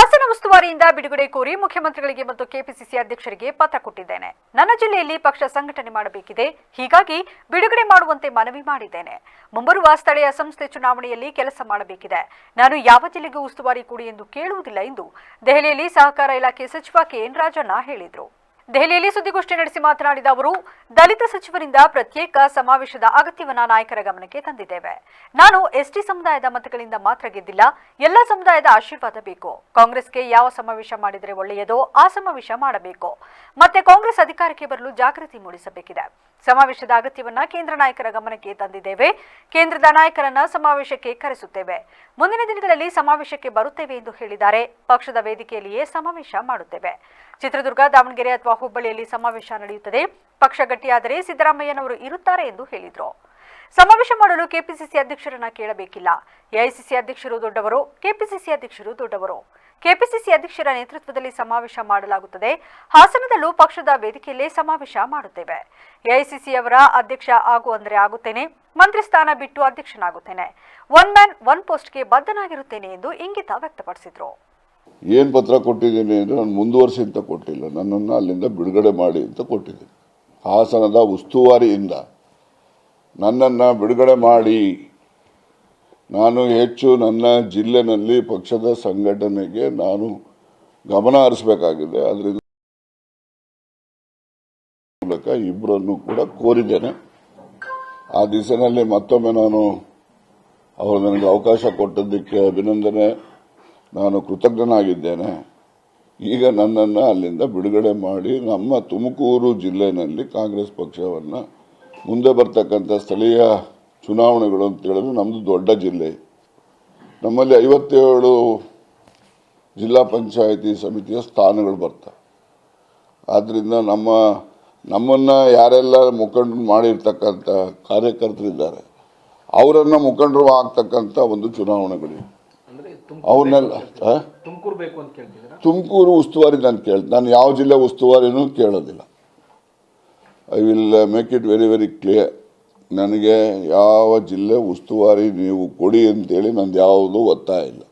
ಹಾಸನ ಉಸ್ತುವಾರಿಯಿಂದ ಬಿಡುಗಡೆ ಕೋರಿ ಮುಖ್ಯಮಂತ್ರಿಗಳಿಗೆ ಮತ್ತು ಕೆಪಿಸಿಸಿ ಅಧ್ಯಕ್ಷರಿಗೆ ಪತ್ರ ಕೊಟ್ಟಿದ್ದೇನೆ. ನನ್ನ ಜಿಲ್ಲೆಯಲ್ಲಿ ಪಕ್ಷ ಸಂಘಟನೆ ಮಾಡಬೇಕಿದೆ. ಹೀಗಾಗಿ ಬಿಡುಗಡೆ ಮಾಡುವಂತೆ ಮನವಿ ಮಾಡಿದ್ದೇನೆ. ಮುಂಬರುವ ಸ್ಥಳೀಯ ಸಂಸ್ಥೆ ಚುನಾವಣೆಯಲ್ಲಿ ಕೆಲಸ ಮಾಡಬೇಕಿದೆ. ನಾನು ಯಾವ ಜಿಲ್ಲೆಗೂ ಉಸ್ತುವಾರಿ ಕೊಡಿ ಎಂದು ಕೇಳುವುದಿಲ್ಲ ಎಂದು ದೆಹಲಿಯಲ್ಲಿ ಸಹಕಾರ ಇಲಾಖೆ ಸಚಿವ ಕೆಎನ್ ರಾಜಣ್ಣ ಹೇಳಿದರು. ದೆಹಲಿಯಲ್ಲಿ ಸುದ್ದಿಗೋಷ್ಠಿ ನಡೆಸಿ ಮಾತನಾಡಿದ ಅವರು, ದಲಿತ ಸಚಿವರಿಂದ ಪ್ರತ್ಯೇಕ ಸಮಾವೇಶದ ಅಗತ್ಯವನ್ನ ನಾಯಕರ ಗಮನಕ್ಕೆ ತಂದಿದ್ದೇವೆ. ನಾನು ಎಸ್ಟಿ ಸಮುದಾಯದ ಮತಗಳಿಂದ ಮಾತ್ರ ಗೆದ್ದಿಲ್ಲ, ಎಲ್ಲ ಸಮುದಾಯದ ಆಶೀರ್ವಾದ ಬೇಕು. ಕಾಂಗ್ರೆಸ್ಗೆ ಯಾವ ಸಮಾವೇಶ ಮಾಡಿದರೆ ಒಳ್ಳೆಯದೋ, ಆ ಸಮಾವೇಶ ಮಾಡಬೇಕು. ಮತ್ತೆ ಕಾಂಗ್ರೆಸ್ ಅಧಿಕಾರಕ್ಕೆ ಬರಲು ಜಾಗೃತಿ ಮೂಡಿಸಬೇಕಿದೆ. ಸಮಾವೇಶದ ಅಗತ್ಯವನ್ನ ಕೇಂದ್ರ ನಾಯಕರ ಗಮನಕ್ಕೆ ತಂದಿದ್ದೇವೆ. ಕೇಂದ್ರದ ನಾಯಕರನ್ನ ಸಮಾವೇಶಕ್ಕೆ ಕರೆಸುತ್ತೇವೆ. ಮುಂದಿನ ದಿನಗಳಲ್ಲಿ ಸಮಾವೇಶಕ್ಕೆ ಬರುತ್ತೇವೆ ಎಂದು ಹೇಳಿದ್ದಾರೆ. ಪಕ್ಷದ ವೇದಿಕೆಯಲ್ಲಿಯೇ ಸಮಾವೇಶ ಮಾಡುತ್ತೇವೆ. ಚಿತ್ರದುರ್ಗ, ದಾವಣಗೆರೆ ಅಥವಾ ಹುಬ್ಬಳ್ಳಿಯಲ್ಲಿ ಸಮಾವೇಶ ನಡೆಯುತ್ತದೆ. ಪಕ್ಷ ಗಟ್ಟಿಯಾದರೆ ಸಿದ್ದರಾಮಯ್ಯನವರು ಇರುತ್ತಾರೆ ಎಂದು ಹೇಳಿದರು. ಸಮಾವೇಶ ಮಾಡಲು ಕೆಪಿಸಿಸಿ ಅಧ್ಯಕ್ಷರನ್ನ ಕೇಳಬೇಕಿಲ್ಲ. ಎಐಸಿಸಿ ಅಧ್ಯಕ್ಷರು ದೊಡ್ಡವರು, ಕೆಪಿಸಿಸಿ ಅಧ್ಯಕ್ಷರು ದೊಡ್ಡವರು. ಕೆಪಿಸಿಸಿ ಅಧ್ಯಕ್ಷರ ನೇತೃತ್ವದಲ್ಲಿ ಸಮಾವೇಶ ಮಾಡಲಾಗುತ್ತದೆ. ಹಾಸನದಲ್ಲೂ ಪಕ್ಷದ ವೇದಿಕೆಯಲ್ಲೇ ಸಮಾವೇಶ ಮಾಡುತ್ತೇವೆ. ಎಐಸಿಸಿ ಅವರ ಅಧ್ಯಕ್ಷ ಆಗು ಅಂದರೆ ಆಗುತ್ತೇನೆ, ಮಂತ್ರಿ ಸ್ಥಾನ ಬಿಟ್ಟು ಅಧ್ಯಕ್ಷನಾಗುತ್ತೇನೆ. ಒನ್ ಮ್ಯಾನ್, ಒನ್ ಪೋಸ್ಟ್ಗೆ ಬದ್ಧನಾಗಿರುತ್ತೇನೆ ಎಂದು ಇಂಗಿತ ವ್ಯಕ್ತಪಡಿಸಿದರು. ಏನು ಪತ್ರ ಕೊಟ್ಟಿದ್ದೀನಿ ಅಂದ್ರೆ ನಾನು ಮುಂದುವರಿಸಿ ಅಂತ ಕೊಟ್ಟಿಲ್ಲ. ನನ್ನನ್ನು ಅಲ್ಲಿಂದ ಬಿಡುಗಡೆ ಮಾಡಿ ಅಂತ ಕೊಟ್ಟಿದ್ದೀನಿ. ಹಾಸನದ ಉಸ್ತುವಾರಿಯಿಂದ ನನ್ನನ್ನು ಬಿಡುಗಡೆ ಮಾಡಿ. ನಾನು ಹೆಚ್ಚು ನನ್ನ ಜಿಲ್ಲೆನಲ್ಲಿ ಪಕ್ಷದ ಸಂಘಟನೆಗೆ ನಾನು ಗಮನ ಹರಿಸಬೇಕಾಗಿದೆ. ಅದರಿಂದ ಮೂಲಕ ಇಬ್ಬರನ್ನು ಕೂಡ ಕೋರಿದ್ದೇನೆ. ಆ ದಿಸೆಯಲ್ಲಿ ಮತ್ತೊಮ್ಮೆ ನಾನು ಅವರು ನನಗೆ ಅವಕಾಶ ಕೊಟ್ಟದ್ದಕ್ಕೆ ಅಭಿನಂದನೆ. ನಾನು ಕೃತಜ್ಞನಾಗಿದ್ದೇನೆ. ಈಗ ನನ್ನನ್ನು ಅಲ್ಲಿಂದ ಬಿಡುಗಡೆ ಮಾಡಿ ನಮ್ಮ ತುಮಕೂರು ಜಿಲ್ಲೆಯಲ್ಲಿ ಕಾಂಗ್ರೆಸ್ ಪಕ್ಷವನ್ನು ಮುಂದೆ ಬರ್ತಕ್ಕಂಥ ಸ್ಥಳೀಯ ಚುನಾವಣೆಗಳು ಅಂತ ಹೇಳಿದ್ರೆ ನಮ್ಮದು ದೊಡ್ಡ ಜಿಲ್ಲೆ. ನಮ್ಮಲ್ಲಿ ಐವತ್ತೇಳು ಜಿಲ್ಲಾ ಪಂಚಾಯಿತಿ ಸಮಿತಿಯ ಸ್ಥಾನಗಳು ಬರ್ತವೆ. ಆದ್ದರಿಂದ ನಮ್ಮ ನಮ್ಮನ್ನು ಯಾರೆಲ್ಲ ಮುಖಂಡರು ಮಾಡಿರ್ತಕ್ಕಂಥ ಕಾರ್ಯಕರ್ತರಿದ್ದಾರೆ ಅವರನ್ನು ಮುಖಂಡರು ಆಗ್ತಕ್ಕಂಥ ಒಂದು ಚುನಾವಣೆಗಳಿವೆ ಅವ್ರನ್ನೆಲ್ಲ ಅವನ್ನೆಲ್ಲ? ತುಮಕೂರು ಉಸ್ತುವಾರಿ ನಾನು ಕೇಳಿ ನಾನು ಯಾವ ಜಿಲ್ಲೆ ಉಸ್ತುವಾರಿನೂ ಕೇಳೋದಿಲ್ಲ. I will make it very very clear ನನಗೆ ಯಾವ ಜಿಲ್ಲೆ ಉಸ್ತುವಾರಿ ನೀವು ಕೊಡಿ ಅಂತೇಳಿ ನಂದು ಯಾವುದೂ ಒತ್ತಾಯ ಇಲ್ಲ.